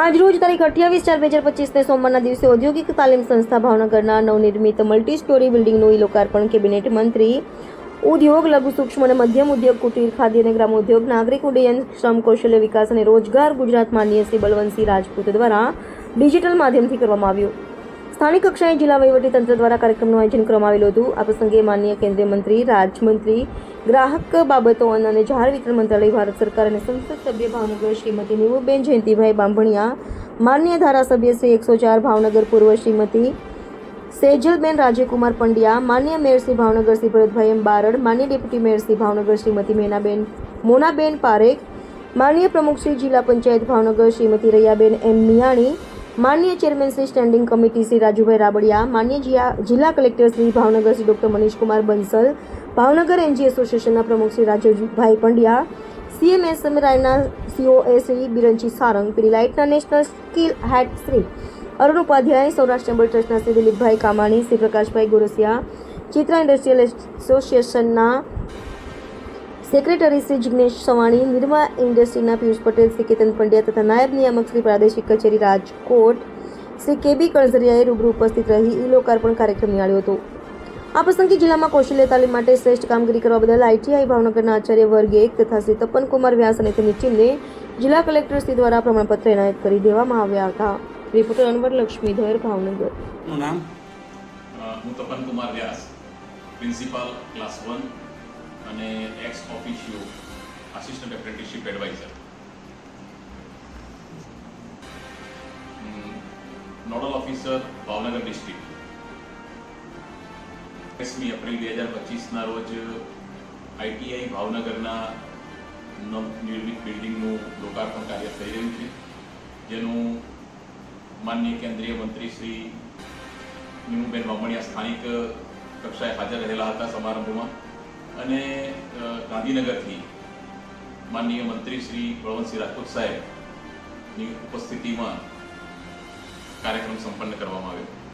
આજરોજ તારીખ અઠ્યાવીસ ચાર બે હજાર પચીસને સોમવારના દિવસે ઔદ્યોગિક તાલીમ સંસ્થા ભાવનગરના નવનિર્મિત મલ્ટી સ્ટોરી બિલ્ડિંગનું ઈ લોકાર્પણ કેબિનેટ મંત્રી, ઉદ્યોગ, લઘુ સૂક્ષ્મ અને મધ્યમ ઉદ્યોગ, કુટીર ખાદ્ય અને ગ્રામોદ્યોગ નાગરિક ઉડ્ડયન, શ્રમ, કૌશલ્ય વિકાસ અને રોજગાર ગુજરાત માનનીય શ્રી બલવંતસિંહ રાજપૂત દ્વારા ડિજિટલ માધ્યમથી કરવામાં આવ્યું. સ્થાનિક કક્ષાએ જિલ્લા વહીવટી તંત્ર દ્વારા કાર્યક્રમનું આયોજન કરવામાં આવેલું હતું. આ પ્રસંગે માનનીય કેન્દ્રીય મંત્રી, રાજમંત્રી, ગ્રાહક બાબતો અને જાહેર વિતરણ મંત્રાલય, ભારત સરકાર અને સંસદ સભ્ય ભાવનગર શ્રીમતી નીવુબેન જયંતિભાઈ બાંભણિયા માન્ય ધારાસભ્ય શ્રી એકસો ચાર ભાવનગર પૂર્વ શ્રીમતી સેજલબેન રાજયકુમાર પંડ્યા માન્ય મેયર શ્રી ભાવનગર શ્રી ભરતભાઈ એમ બારડ માન્ય ડેપ્યુટી મેયર શ્રી ભાવનગર શ્રીમતી મેનાબેન, મોનાબેન પારેખ માન્ય પ્રમુખ શ્રી જિલ્લા પંચાયત ભાવનગર શ્રીમતી રૈયાબેન એમ મિયાણી માન્ય chairman Shri standing committee Shri Rajubhai Rabadiya માન્ય જિલ્લા collector Shri Bhavnagar Shri doctor Manishkumar Bansal, Bhavnagar NG એસોસિએશનના પ્રમુખ શ્રી રાજુભાઈ પંડ્યા સીએમએસએમ રાયના COA Shri Biranchi Sarang, પીડીલાઇટના national skill head Shri Arun Upadhyay, Saurashtra chamber ટ્રસ્ટના શ્રી દિલીપભાઈ કામાણી, શ્રી પ્રકાશભાઈ ગોરસિયા, ચિત્રા ઇન્ડસ્ટ્રીયલ એસોસિએશનના સેક્રેટરી શ્રી જિગ્નેશ સવાણી, નિર્મા ઇન્ડસ્ટ્રીના પિયુષ પટેલ શ્રી કેતન પંડ્યા તથા નાયબ નિયામક શ્રી પ્રાદેશિક કચેરી રાજકોટ શ્રી કેબી કણઝરિયાએ રૂબરૂ ઉપસ્થિત રહી ઈ લોકાર્પણ કાર્યક્રમ નિહાળ્યો હતો. આ પ્રસંગે જિલ્લામાં કૌશલ્ય તાલીમ માટે શ્રેષ્ઠ કામગીરી કરવા બદલ આઈટીઆઈ ભાવનગરના આચાર્ય વર્ગ એક તથા શ્રી તપનકુમાર વ્યાસ અને તેમની ટીમને જિલ્લા કલેક્ટર શ્રી દ્વારા પ્રમાણપત્ર એનાયત કરી દેવામાં આવ્યા હતા. રિપોર્ટર અનવર લક્ષ્મીધર, ભાવનગર. નામ હું Tapankumar Vyas, principal class one અને ex officio assistant apprenticeship adviser nodal officer Bhavnagar district એકવીસમી એપ્રિલ બે હજાર પચીસના રોજ આઈટીઆઈ ભાવનગરના નવનિર્મિત બિલ્ડિંગનું લોકાર્પણ કાર્ય થઈ રહ્યું છે, જેનું માનનીય કેન્દ્રીય મંત્રી શ્રી નીમુબેન વામણિયા સ્થાનિક કક્ષાએ હાજર રહેલા હતા સમારંભમાં. અને ગાંધીનગરથી માનનીય મંત્રી શ્રી બળવંતસિંહ રાજપૂત સાહેબની ઉપસ્થિતિમાં કાર્યક્રમ સંપન્ન કરવામાં આવ્યો.